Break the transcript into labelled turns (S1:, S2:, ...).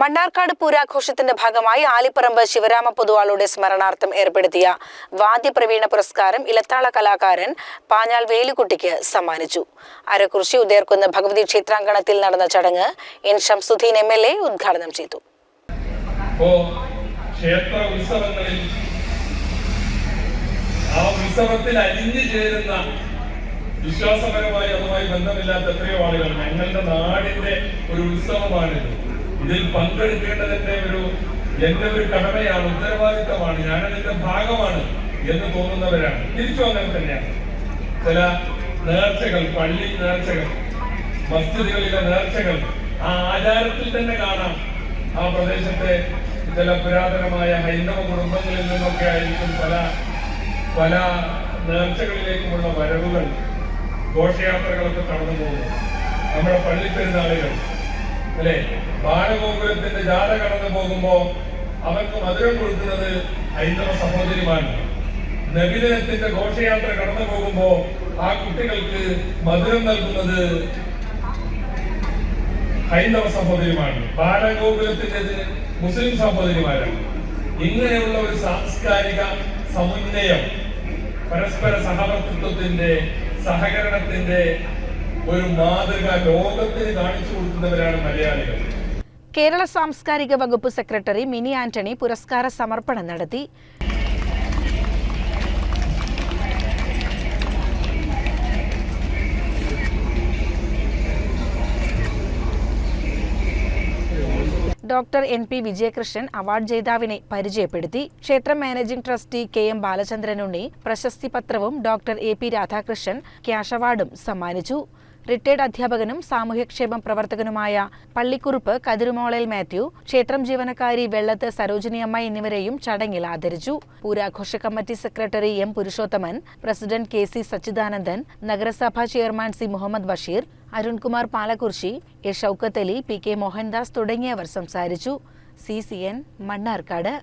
S1: മണ്ണാർക്കാട് പൂരാഘോഷത്തിന്റെ ഭാഗമായി ആലിപ്പറമ്പ് ശിവരാമ പൊതുവാളുടെ സ്മരണാർത്ഥം ഏർപ്പെടുത്തിയ വാദ്യപ്രവീണ പുരസ്കാരം ഇലത്താള കലാകാരൻ പാഞ്ഞാൾ വേലുകുട്ടിക്ക് സമ്മാനിച്ചു. അരക്കുറിശി ഉദയർക്കുന്ന ഭഗവതി ക്ഷേത്രാങ്കണത്തിൽ നടന്ന ചടങ്ങ് N Shamsuddin M L A ഉദ്ഘാടനം ചെയ്തു.
S2: ആ ഉത്സവത്തിൽ ചേരുന്ന വിശ്വാസപരമായി അതുമായി ബന്ധമില്ലാത്ത എത്രയോ ആളുകൾ ഞങ്ങളുടെ നാടിന്റെ ഒരു ഉത്സവമാണിത്. ഇതിൽ പങ്കെടുക്കേണ്ടതിന്റെ ഒരു എന്റെ ഒരു കടമയാണ് ഉത്തരവാദിത്തമാണ് ഞാനതിന്റെ ഭാഗമാണ് എന്ന് തോന്നുന്നവരാണ്. തിരിച്ചു അങ്ങനെ തന്നെയാണ്. ചില നേർച്ചകൾ പള്ളി നേർച്ചകൾ മസ്ജിദുകളിലെ നേർച്ചകൾ ആ ആചാരത്തിൽ തന്നെ കാണാം. ആ പ്രദേശത്തെ ചില പുരാതനമായ ഹൈന്ദവ കുടുംബങ്ങളിൽ നിന്നൊക്കെ ആയിരിക്കും പല പല നേർച്ചകളിലേക്കുമുള്ള വരവുകൾ ഘോഷയാത്രകളൊക്കെ കടന്നു പോകുന്നു നമ്മുടെ പള്ളിപ്പെരുന്നാളുകൾ അല്ലെ? ബാലഗോകുലത്തിന്റെ ജാഥ കടന്നു പോകുമ്പോ അവർക്ക് മധുരം കൊടുക്കുന്നത് ഹൈന്ദവ സഹോദരിമാണ് നബിദിനത്തിന്റെ ഘോഷയാത്ര കടന്നു പോകുമ്പോ ആ കുട്ടികൾക്ക് മധുരം നൽകുന്നത് ഹൈന്ദവ സഹോദരിമാണ് ബാലഗോകുലത്തിന്റെത് മുസ്ലിം സഹോദരിമാരാണ്. ഇങ്ങനെയുള്ള ഒരു സാംസ്കാരിക സമുന്നയം പരസ്പര സഹവർത്തിത്വത്തിന്റെ സഹകരണത്തിന്റെ ഒരു മാതൃക ലോകത്തിന് കാണിച്ചു കൊടുക്കുന്നവരാണ് മലയാളികൾ.
S1: കേരള സാംസ്കാരിക വകുപ്പ് സെക്രട്ടറി മിനി ആന്റണി പുരസ്കാര സമർപ്പണം നടത്തി. Doctor N P Vijayakrishnan award ജേതാവിനെ പരിചയപ്പെടുത്തി. ക്ഷേത്രം managing trustee K M Balachandranunni പ്രശസ്തി പത്രവും doctor A P Radhakrishnan cash അവാർഡും സമ്മാനിച്ചു. റിട്ടയർഡ് അധ്യാപകനും സാമൂഹ്യക്ഷേമ പ്രവർത്തകനുമായ പള്ളിക്കുറുപ്പ് കതിരുമോളൽ മാത്യു ക്ഷേത്രം ജീവനക്കാരി വെള്ളത്ത് സരോജിനിയമ്മ എന്നിവരെയും ചടങ്ങിൽ ആദരിച്ചു. പൂരാഘോഷ committee secretary M Purushothaman president K C Sachidanandan നഗരസഭാ chairman C Muhammad Basheer Arunkumar Palakkurissi A Shoukath Ali P K Mohandas തുടങ്ങിയവർ സംസാരിച്ചു. C C N Mannarkkad.